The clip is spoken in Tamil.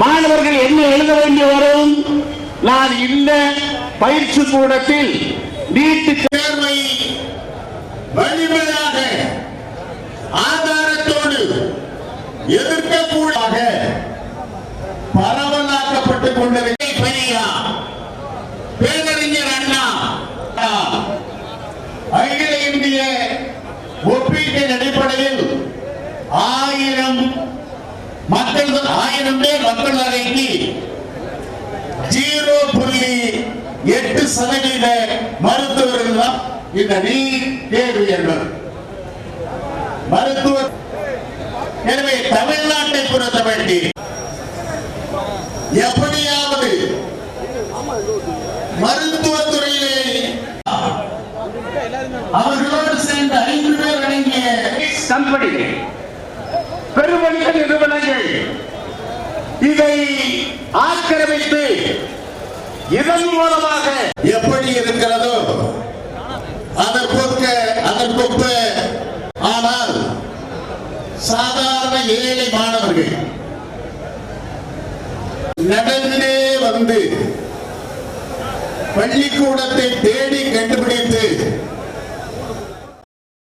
மாணவர்கள் என்ன எழுத வேண்டி வரும்? நான் இந்த பயிற்சி கூடத்தில் நீட்டு தேர்வை வலிமையாக ஆதாரத்தோடு எதிர்க்கக்கூடாக பரவலாக்கப்பட்டுக் கொண்டிருக்கிற பெரியா பேரறிஞர் அண்ணா அகில இந்திய ஒப்பீட்டின் அடிப்படையில் ஆயிரம் மக்கள் ஆயிரம் பேர் மக்கள் தொகைக்கு ஜீரோ புள்ளி எட்டு சதவீத மருத்துவர்கள் தான் இந்த நீட் தேர்வு என்பது. மருத்துவ எனவே தமிழ்நாட்டை பொறுத்தவரை எப்படியாவது மருத்துவத்துறையிலே அவர்களோடு சேர்ந்த ஐந்து பேர் அடங்கிய கம்பெனி பெருமளிய நிறுவனங்கள் இதை ஆக்கிரமித்து இதன் மூலமாக எப்படி இருக்கிறதோ அதற்கொக்க அதற்கொப்ப ஆனால் சாதாரண ஏழை மாணவர்கள் நடந்தே வந்து பள்ளிக்கூடத்தை தேடி கண்டுபிடித்து